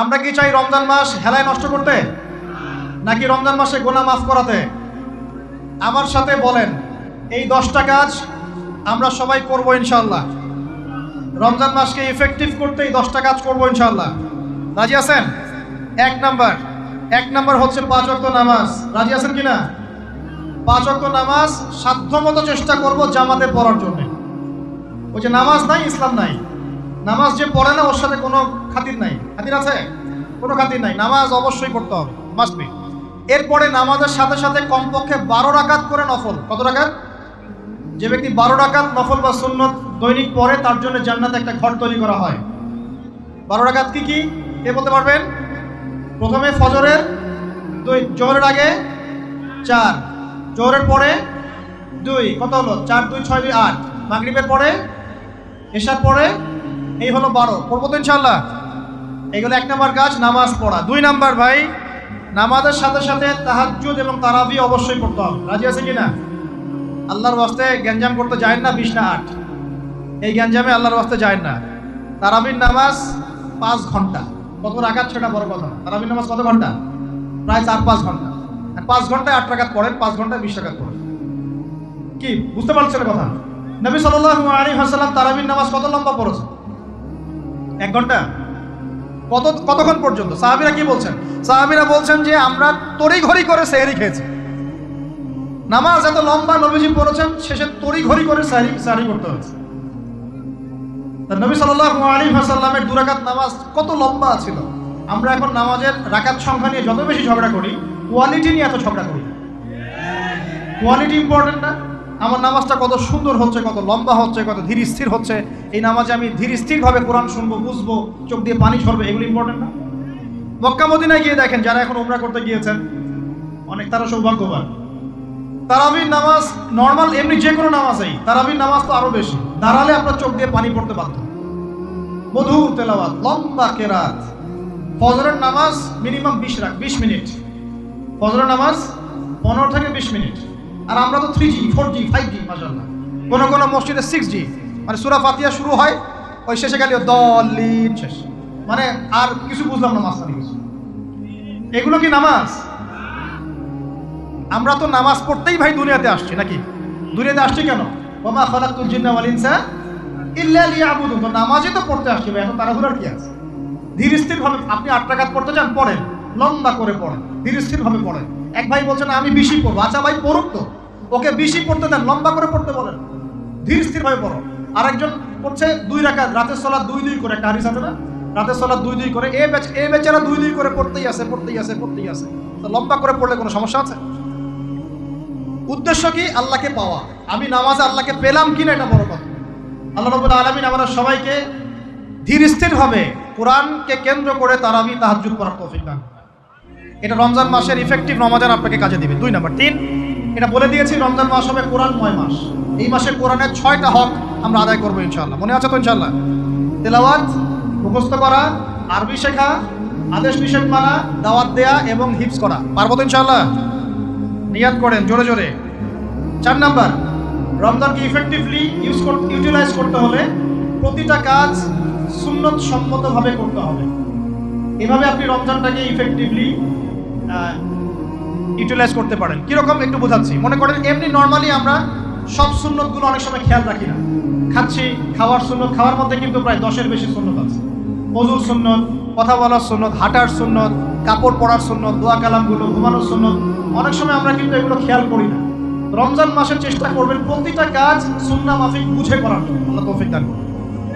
আমরা কি চাই রমজান মাস হেলায় নষ্ট করতে? নাকি রমজান মাসে গোনা মাফ করাতে? আমার সাথে বলেন, এই দশটা কাজ আমরা সবাই করব ইনশাল্লাহ রমজান মাসকে ইফেক্টিভ করতে এই দশটা কাজ করব ইনশাল্লাহ রাজি আছেন? এক নাম্বার। এক নাম্বার হচ্ছে পাঁচ অক্ট নামাজ। রাজি আছেন কি না? পাঁচ অক্ট নামাজ সাধ্যমতো চেষ্টা করব জামাতে পড়ার জন্য। ওই যে নামাজ নাই, ইসলাম নাই। নামাজ যে পড়ে না, ওর সাথে কোনো খাতির নাই। খাতির আছে? কোনো খাতির নাই। নামাজ অবশ্যই পড়তে হবে। মাস্ট বি এরপরে নামাজের সাথে সাথে কমপক্ষে বারো রাকাত করে নফল। কত রাকাত? যে ব্যক্তি বারো রাকাত নফল বা সুন্নত দৈনিক পরে তার জন্য জান্নাতে একটা ঘর তৈরি করা হয়। বারো রাকাত কি কি? কে বলতে পারবেন? প্রথমে ফজরের, দুই, জোহরের আগে, চার। জোহরের পরে, দুই। কত হলো? চার, দুই, ছয়, দুই, আট। মাগরিবের পরে এসার পরে এই হলো বারো, পড়ব তো ইনশাল্লাহ এইগুলো এক নাম্বার কাজ, নামাজ পড়া। দুই নাম্বার ভাই, নামাজের সাথে সাথে তাহাজ্জুদ এবং তারাবি অবশ্যই পড়তে হবে। রাজি আছে কিনা? আল্লাহর বাস্তে গ্যাঞ্জাম করতে যায় না বিশ না আট। এই গ্যাঞ্জামে আল্লাহর বাস্তে যায় না। তারাবির নামাজ পাঁচ ঘণ্টা। কত রাখাত সেটা বড় কথা। তারাবির নামাজ কত ঘণ্টা? প্রায় চার, পাঁচ ঘণ্টা। আর পাঁচ ঘন্টায় আট টাকাত পড়েন, পাঁচ ঘন্টায় বিশ টাকাত পড়েন। কি? বুঝতে পারছেন কথা? নবী সাল্লাল্লাহু আলাইহি ওয়াসাল্লাম তারাবির নামাজ কত লম্বা পড়েছে এক ঘণ্টা? কত, কতক্ষণ পর্যন্ত? সাহাবিরা কি বলছেন? সাহাবিরা বলছেন যে আমরা তড়ি ঘড়ি করে সেহরি খেয়েছি। নামাজ এত লম্বা নবীজি পড়েছেন, শেষে তড়ি ঘড়ি করে সারি সারি করতে হয়েছে। নবী সাল্লাল্লাহু আলাইহি ওয়াসাল্লামের দুরাকাত নামাজ কত লম্বা ছিল? আমরা এখন নামাজের রাকাত সংখ্যা নিয়ে যত বেশি ঝগড়া করি কোয়ালিটি নিয়ে এত ঝগড়া করি কোয়ালিটি ইম্পর্টেন্ট না? আমার নামাজটা কত সুন্দর হচ্ছে, কত লম্বা হচ্ছে, কত ধীর স্থির হচ্ছে। এই নামাজে আমি ধীর স্থিরভাবে কোরআন শুনব, বুঝব, চোখ দিয়ে পানি ঝরবে, এগুলো ইম্পর্টেন্ট না? মক্কা মদিনায় গিয়ে দেখেন, যারা এখন উমরা করতে গিয়েছেন, অনেক তারা সৌভাগ্যবান। তারাবির নামাজ নর্মাল এমনি যে কোনো নামাজেই, তারাবির নামাজ তো আরও বেশি। দাঁড়ালে আপনার চোখ দিয়ে পানি পড়তে বাধ্য। মধুর তেলাওয়াত, লম্বা কেরাত। ফজরের নামাজ মিনিমাম বিশ রাখ বিশ মিনিট। ফজরের নামাজ পনেরো থেকে বিশ মিনিট। আর আমরা তো three G four G five G মাসাল্লাহ কোনো কোনো মসজিদে সিক্স জি মানে সুরা ফাতিয়া শুরু হয়, ওই শেষে গেলে দলিন শেষ। মানে আর কিছু বুঝলাম না কিছু এগুলো কি নামাজ? আমরা তো নামাজ পড়তেই ভাই দুনিয়াতে আসছি, নাকি? দুনিয়াতে আসছি কেন? ওমা খালাকুল জিন্না ওয়াল ইনসা ইল্লা লিয়াবুদুন। তো নামাজই তো পড়তে আসছি ভাই এখন তারা তাড়াহুড়ার কি আছে? ধীর স্থির ভাবে আপনি আট টাকাত পড়তে চান, পড়েন। লম্বা করে পড়েন ধীর স্থির ভাবে পড়েন। এক ভাই বলছেন আমি বেশি পড়ব। আচ্ছা ভাই, পড়ুক তো। ওকে বেশি পড়তে দেন, লম্বা করে পড়তে বলেন। ধীর স্থির ভাবে পড়ো। আরেকজন পড়ছে দুই রাকাত, রাতের সলা দুই দুই করে। হারিস আছে না? রাতের সলা দুই দুই করে। এ বেচ, এ বেচারা দুই দুই করে পড়তেই আছে পড়তেই আছে পড়তেই আছে। তো লম্বা করে পড়লে কোনো সমস্যা আছে? উদ্দেশ্য কি? আল্লাহকে পাওয়া। আমি নামাজে আল্লাহকে পেলাম কিনা এটা বড় কথা। আল্লাহ রবুল আলমিন আমরা সবাইকে ধীর, স্থিরভাবে কোরআনকে কেন্দ্র করে তারাবি তাহাজুদ করার তৌফিক দান এটা রমজান মাসের ইফেক্টিভ রমাজান আপনাকে কাজে দিবে। দুই নাম্বার। তিন, এটা বলে দিয়েছি, রমজান মাস হবে কোরআনময় মাস। এই মাসে কোরআনের ছয়টা হক আমরা আদায় করব ইনশাল্লাহ মনে আছে তো ইনশাল্লাহ তেলাওয়াত, মুখস্থ করা, আরবি শেখা, আদেশ নিষেধ মানা, দাওয়াত দেয়া এবং হিপস করা। পারব তো ইনশাল্লাহ নিয়াত করেন, জোরে জোরে। চার নাম্বার, রমজানকে ইফেক্টিভলি ইউজ ইউটিলাইজ করতে হলে প্রতিটা কাজ সুন্নত সম্মতভাবে করতে হবে। এভাবে আপনি রমজানটাকে ইফেক্টিভলি ইউটিলাইজ করতে পারেন। কীরকম একটু বোঝাচ্ছি। মনে করেন এমনি নর্মালি আমরা সব সুন্নতগুলো অনেক সময় খেয়াল রাখি না। খাচ্ছি, খাওয়ার সুন্নত, খাওয়ার মধ্যে কিন্তু প্রায় দশের বেশি সুন্নত আছে। অজুর সুন্নত, কথা বলার সুন্নত, হাঁটার সুন্নত, কাপড় পরার সুন্নত, দোয়া কালামগুলো, ঘুমানোর সুন্নত, অনেক সময় আমরা কিন্তু এগুলো খেয়াল করি না। রমজান মাসের চেষ্টা করবেন প্রতিটা কাজ সুন্না মাফিক বুঝে করার জন্য। আল্লাহ তৌফিক দান।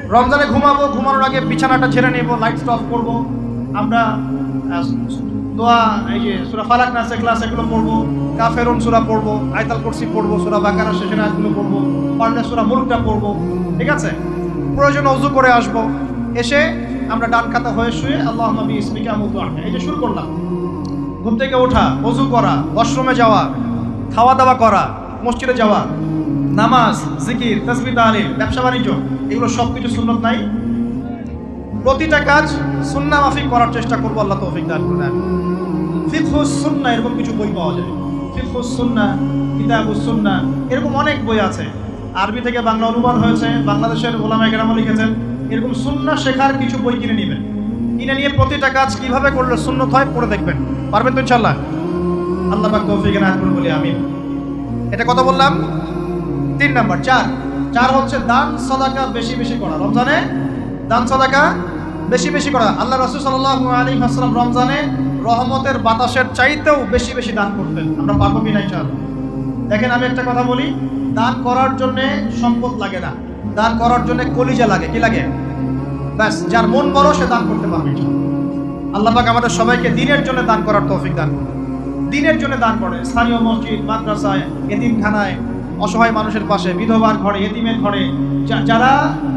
রমজানে ঘুমাবো, ঘুমানোর আগে বিছানাটা ছেড়ে নেব লাইট অফ করব। আমরা দোয়া, এই যে সুরা ফালাক নাসে ক্লাস এগুলো পড়ব, কাফেরুন সুরা পড়ব, আয়তাল কুরসি পড়ব, সুরা বাকারা শেষের আয়াতগুলো পড়ব, পারলে সুরা মুলকটা পড়ব, ঠিক আছে? প্রয়োজন অজু করে আসব, এসে আমরা ডান খাতা হয়ে শুয়ে আল্লাহ নবী ইসমিকা মতো এই যে শুরু করলাম। ঘুম থেকে ওঠা, অজু করা, ওয়াশরুমে যাওয়া খাওয়া দাওয়া করা, মসজিদে যাওয়া, নামাজ, জিকির তসবি তালিম ব্যবসা বাণিজ্য এগুলো সব কিছু সুন্নত নাই। প্রতিটা কাজ সুন্না মাফিক করার চেষ্টা করব, আল্লাহ তৌফিক দান করে দেন ফিকহুস সুন্না, এরকম কিছু বই পাওয়া যায় ফিকহুস সুন্না কিতাবুস সুন্না, এরকম অনেক বই আছে। আরবি থেকে বাংলা অনুবাদ হয়েছে, বাংলাদেশের ওলামা কেরামও লিখেছেন, এরকম সুন্না শেখার কিছু বই কিনে নেবেন। কিনে নিয়ে প্রতিটা কাজ কীভাবে করলে সুন্নত হয়, পড়ে দেখবেন। পারবেন তো ইনশাল্লাহ আল্লাহ পাক তৌফিক এনায়েত করুন বলি, আমিন। এটা কথা বললাম, তিন নাম্বার, চার। চার হচ্ছে দান, সদাকা বেশি বেশি করা। রমজানে দান সদাকা বেশি বেশি করা। আল্লাহ রসুল সাল্লাহ আলী আসসালাম রমজানে রহমতের বাতাসের চাইতেও বেশি বেশি দান করতেন। আমরা পাবো কি ইনশাআল্লাহ? দেখেন আমি একটা কথা বলি, দান করার জন্যে সম্পদ লাগে না। দান করার জন্য কলিজা লাগে। কি লাগে? ব্যাস, যার মন বড় সে দান করতে পারবে আল্লাহ পাক আমাদের সবাইকে দিনের জন্য দান করার তৌফিক দান দিনের জন্য দান করে স্থানীয় মসজিদ, মাদ্রাসায়, এতিমখানায় অসহায় মানুষের পাশে, বিধবার ঘরে, এতিমের ঘরে যারা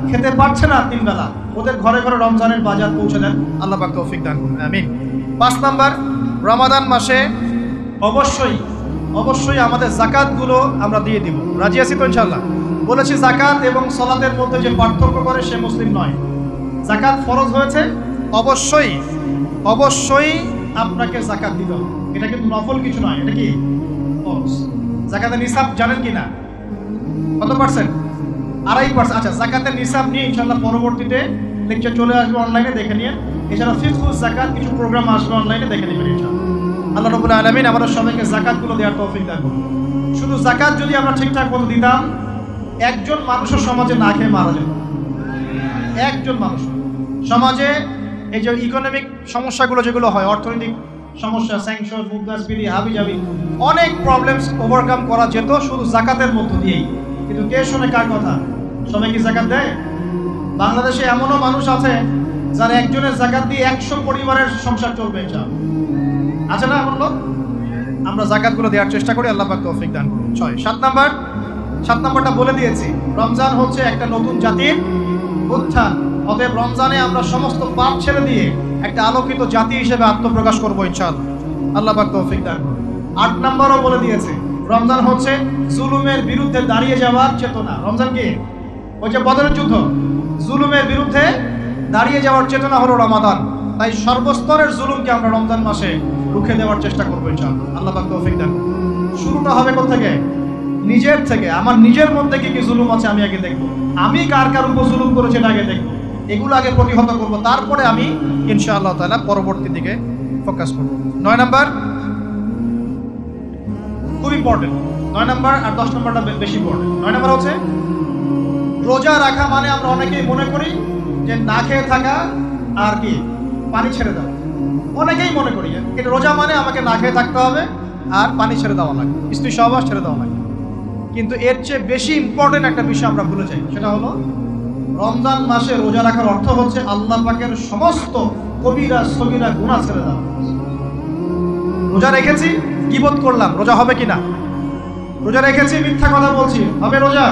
খেতে পারছে না তিনবেলা ওদের ঘরে ঘরে রমজানের বাজার পৌঁছে দেন। আল্লাহ পাক তৌফিক দান করুন, আমিন। পাঁচ নাম্বার, রমাদান মাসে অবশ্যই অবশ্যই আমাদের জাকাতগুলো আমরা দিয়ে দিব। রাজি আছি তো ইনশাল্লাহ বলেছি জাকাত এবং সলাতের মধ্যে যে পার্থক্য করে সে মুসলিম নয়। জাকাত ফরজ হয়েছে? অবশ্যই অবশ্যই আপনাকে জাকাত দিতে হবে। এটা কিন্তু নফল কিছু নয়, এটা কি? জাকাতের নিসাব জানেন কি না? কত পার্সেন্ট আড়াই পার্সেন্ট আচ্ছা জাকাতের নিসাব নিয়ে ইনশাল্লাহ পরবর্তীতে লেকচার চলে আসবে অনলাইনে দেখে নিয়ে। এছাড়া ফিফুল জাকাত কিছু প্রোগ্রাম আসবে অনলাইনে দেখে নেবেন ইনশাল্লাহ আল্লাহ রবুল্লা আলমিন আমাদের সবাইকে জাকাতগুলো দেওয়ার তৌফিক করুন। শুধু জাকাত যদি আমরা ঠিকঠাক মতো দিতাম, একজন মানুষের সমাজে না খেয়ে মারা যেত। একজন মানুষ। সমাজে এই যে ইকোনমিক সমস্যাগুলো যেগুলো হয়, অর্থনৈতিক সমস্যা স্যাংশন মুদ্রাস্ফীতি হাবি জাবি অনেক প্রবলেমস ওভারকাম করা যেত শুধু জাকাতের মধ্য দিয়েই। কিন্তু কে শোনে কার কথা? সবাই কি জাকাত দেয়? বাংলাদেশে এমনও মানুষ আছে যারা একজনের জাকাত দিয়ে একশো পরিবারের সংসার চলবে এটা আছে না এমন লোক? আমরা জাকাতগুলো দেওয়ার চেষ্টা করি, আল্লাহ পাক তৌফিক দান করুন। ছয়, সাত নাম্বার। সাত নাম্বারটা বলে দিয়েছি, রমজান হচ্ছে একটা নতুন জাতির উত্থান। অতএব রমজানে আমরা সমস্ত পাপ ছেড়ে দিয়ে একটা আলোকিত জাতি হিসেবে আত্মপ্রকাশ করব ইনশাআল্লাহ। আল্লাহ পাক তৌফিক দান। আট নাম্বারও বলে দিয়েছে, রমজান হচ্ছে জুলুমের বিরুদ্ধে দাঁড়িয়ে যাওয়ার চেতনা। রমজান কি? ওই যে বদরের যুদ্ধ। জুলুমের বিরুদ্ধে দাঁড়িয়ে যাওয়ার চেতনা হলো রমাদান। তাই সর্বস্তরের জুলুমকে আমরা রমজান মাসে রুখে দেওয়ার চেষ্টা করব ইনশাআল্লাহ। আল্লাহ পাক তৌফিক দান। শুরুটা হবে কোথেকে নিজের থেকে। আমার নিজের মধ্যে কি কি জুলুম আছে আমি আগে দেখব। আমি কার কার উপর জুলুম করেছি আগে দেখব। এগুলো আগে প্রতিহত করব। তারপরে আমি ইনশাআল্লাহ তাআলা পরবর্তী দিকে ফোকাস করব। নয় নাম্বার, খুব ইম্পর্টেন্ট নয় নাম্বার আর দশ নাম্বারটা বেশি ইম্পর্টেন্ট নয় নাম্বার হচ্ছে, রোজা রাখা মানে আমরা অনেকেই মনে করি যে না খেয়ে থাকা আর কি, পানি ছেড়ে দেওয়া। অনেকেই মনে করি এটা রোজা মানে আমাকে না খেয়ে থাকতে হবে আর পানি ছেড়ে দেওয়া লাগে স্ত্রী সহবাস ছেড়ে দেওয়া লাগে কিন্তু এর চেয়ে বেশি ইম্পর্টেন্ট একটা বিষয় আমরা ভুলে যাই, সেটা হলো রমজান মাসে রোজা রাখার অর্থ হচ্ছে আল্লাহ পাকের সমস্ত কবিরা সবিরা গুণা ছেড়ে দেওয়া। রোজা রেখেছি কিবোধ করলাম, রোজা হবে কি না রোজা রেখেছি, মিথ্যা কথা বলছি, হবে রোজা?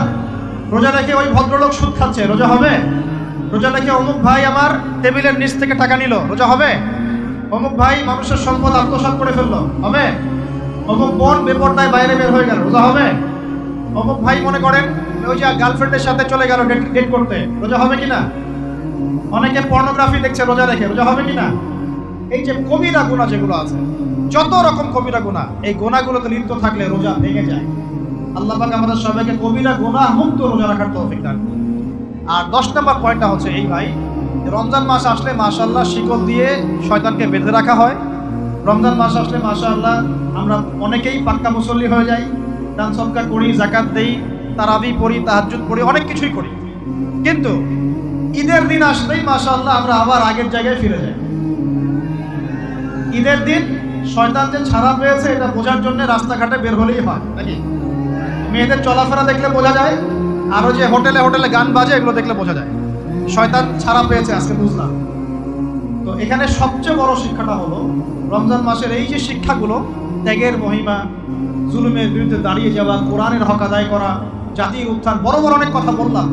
রোজা রেখে ওই ভদ্রলোক সুদ খাচ্ছে, রোজা হবে? রোজা রেখে অমুক ভাই আমার টেবিলের নিচ থেকে টাকা নিল, রোজা হবে? অমুক ভাই মানুষের সম্পদ আত্মসাৎ করে ফেলল, হবে? অমুক বোন বেপরদায় বাইরে বের হয়ে গেল, রোজা হবে? অমুক ভাই মনে করেন ওই যে গার্লফ্রেন্ডের সাথে চলে গেল ডেট করতে। রোজা হবে কি না অনেকে পর্নোগ্রাফি দেখছে রোজা রেখে। রোজা হবে কি না এই যে কবিরা গুণা যেগুলো আছে, যত রকম কবিরা গুণা, এই গুণাগুলোতে লিপ্ত থাকলে রোজা ভেঙে যায়। আল্লাহ পাক আমাদের সবাইকে কবিরা গুণা মুক্ত রোজা রাখার তৌফিক দান আর দশ নম্বর পয়েন্টটা হচ্ছে, এই ভাই, রমজান মাস আসলে মাশাল্লাহ শিকল দিয়ে শয়তানকে বেঁধে রাখা হয়। রমজান মাস আসলে মাশাল্লাহ আমরা অনেকেই পাক্কা মুসল্লি হয়ে যাই, দান সৎকার করি জাকাত দেই তারাবি পড়ি, তাহাজ্জুদ পড়ি, অনেক কিছুই করি। কিন্তু ঈদের দিন আসলেই মাশাল্লাহ আমরা আবার আগের জায়গায় ফিরে যাই। ঈদের দিন শয়তান যে ছাড়া পেয়েছে, এটা বোঝার জন্য রাস্তাঘাটে বের হলেই হয়, নাকি? মেয়েদের চলাফেরা দেখলে বোঝা যায় আরও যে হোটেলে হোটেলে গান বাজে, এগুলো দেখলে বোঝা যায়। শয়তান ছাড়া পেয়েছে, আজকে বুঝলাম। তো এখানে সবচেয়ে বড় শিক্ষাটা হলো, রমজান মাসের এই যে শিক্ষাগুলো, ত্যাগের মহিমা, জুলুমের বিরুদ্ধে দাঁড়িয়ে যাওয়া, কোরআনের হক আদায় করা জাতির উত্থান, বড় বড় অনেক কথা বললাম।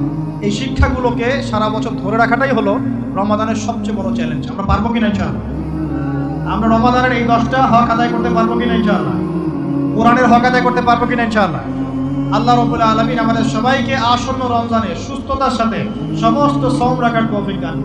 এই শিক্ষাগুলোকে সারা বছর ধরে রাখাটাই হলো রমাদানের সবচেয়ে বড় চ্যালেঞ্জ আমরা পারব কিনা ইনশাআল্লাহ? আমরা রমাদানের এই দশটা হক আদায় করতে পারব কিনা ইনশাআল্লাহ? কোরআনের হক আদায় করতে পারব কিনা ইনশাআল্লাহ? আল্লাহ রবুল আলমিন আমাদের সবাইকে আসন্ন রমজানে সুস্থতার সাথে সমস্ত শ্রম রাখার তৌফিক দান।